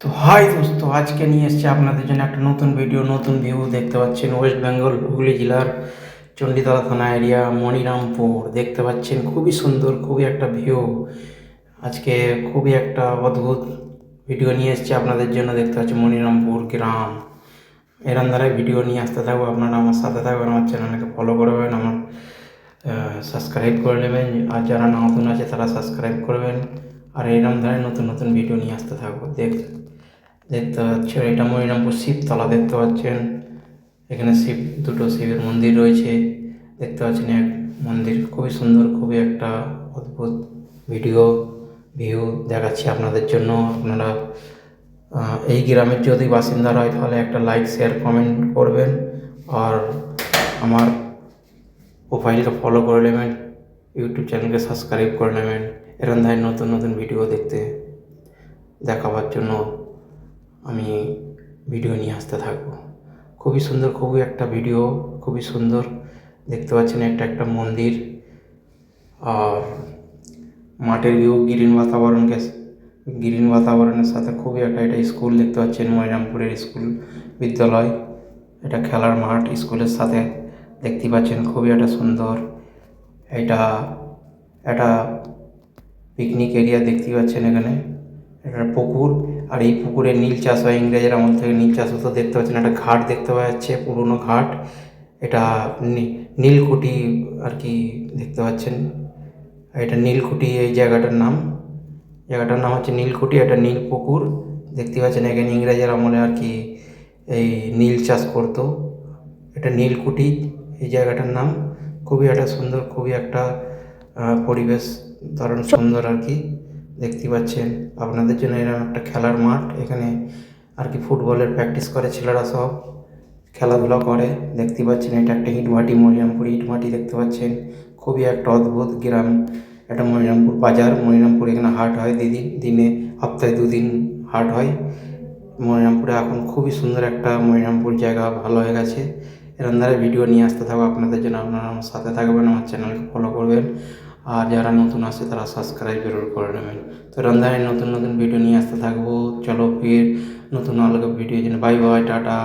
তো হাই দোস্ত, আজকে নিয়ে এসেছি আপনাদের জন্য একটা নতুন ভিডিও নতুন ভিউ দেখতে পাচ্ছেন ওয়েস্ট বেঙ্গল হুগলি জেলার চণ্ডীতলা থানা এরিয়া মনিরামপুর। দেখতে পাচ্ছেন খুবই সুন্দর, খুবই একটা ভিউ আজকে খুবই একটা অদ্ভুত ভিডিও নিয়ে এসেছি আপনাদের জন্য। দেখতে পাচ্ছি মনিরামপুর গ্রাম। এরম দ্বারাই ভিডিও নিয়ে আসতে থাকব। আপনারা আমার সাথে থাকবেন, আমার চ্যানেলকে ফলো করবেন, আমার সাবস্ক্রাইব করে নেবেন। আর যারা নতুন আছে তারা সাবস্ক্রাইব করবেন। আর এরম ধারায় নতুন নতুন ভিডিও নিয়ে আসতে থাকব। দেখ দেখতে পাচ্ছেন, এটা মনিরামপুর শিবতলা, দেখতে পাচ্ছেন। এখানে শিব, দুটো শিবের মন্দির রয়েছে। দেখতে পাচ্ছেন এক মন্দির, খুবই সুন্দর, খুবই একটা অদ্ভুত ভিডিও, ভিউ দেখাচ্ছি আপনাদের জন্য। আপনারা এই গ্রামের যদি বাসিন্দা হয়, তাহলে একটা লাইক শেয়ার কমেন্ট করবেন। আর আমার প্রোফাইলকে ফলো করে নেবেন ইউটিউব চ্যানেলকে সাবস্ক্রাইব করে নেবেন। এরকম ধরনের নতুন নতুন ভিডিও দেখতে দেখাবার জন্য আমি ভিডিও নিয়ে আসতে থাকব। খুবই সুন্দর, খুবই একটা ভিডিও, খুবই সুন্দর। দেখতে পাচ্ছেন একটা একটা মন্দির। আর মাঠের ভিউ গ্রিন বাতাবরণকে গ্রিন বাতাবরণের সাথে খুবই একটা এটা স্কুল দেখতে পাচ্ছেন, ময়রামপুরের স্কুল বিদ্যালয়। এটা খেলার মাঠ, স্কুলের সাথে দেখতে পাচ্ছেন, খুবই একটা সুন্দর। এটা একটা পিকনিক এরিয়া দেখতে পাচ্ছেন এখানে। এটা পুকুর। আর এই পুকুরে নীল চাষ হয়, ইংরেজের আমল থেকে নীল চাষ হতো, দেখতে পাচ্ছেন একটা ঘাট দেখতে পাওয়া যাচ্ছে, পুরনো ঘাট। এটা নীলকুঠি আর কি দেখতে পাচ্ছেন। এটা নীলকুঠি, এই জায়গাটার নাম। জায়গাটার নাম হচ্ছে নীলকুঠি, এটা নীল পুকুর। দেখতে পাচ্ছেন এখানে ইংরেজের আমলে আর কি এই নীল চাষ করতো। এটা নীলকুঠি, এই জায়গাটার নাম। খুবই একটা সুন্দর, খুবই একটা পরিবেশ, দারুণ সুন্দর আর কি। দেখতে পাচ্ছেন। আপনাদের জন্য এরকম একটা খেলার মাঠ। এখানে আর কি ফুটবলের প্র্যাকটিস করে ছেলেরা সব। খেলাধুলা করে। দেখতে পাচ্ছেন, এটা একটা ইটভাটি মনিরামপুর ইটভাটি দেখতে পাচ্ছেন, খুবই একটা অদ্ভুত গ্রাম। এটা মনিরামপুর বাজার। মনিরামপুর এখানে হাট হয় দিদি, দিনে সপ্তাহে দুদিন হাট হয়। মনিরামপুরে এখন খুবই সুন্দর একটা মনিরামপুর জায়গা, ভালো হয়ে গেছে। এরকম ধারে ভিডিও নিয়ে আসতে থাকব আপনাদের জন্য আপনারা আমার সাথে থাকবেন, আমার চ্যানেলকে ফলো করবেন। আর যারা নতুন আসে তারা সাবস্ক্রাইব জরুর করে নেবেন। তো রান্ধায় নতুন নতুন ভিডিও নিয়ে আসতে থাকব। চলো ফির নতুন আলোক ভিডিও জন্য বাই বাই টাটা।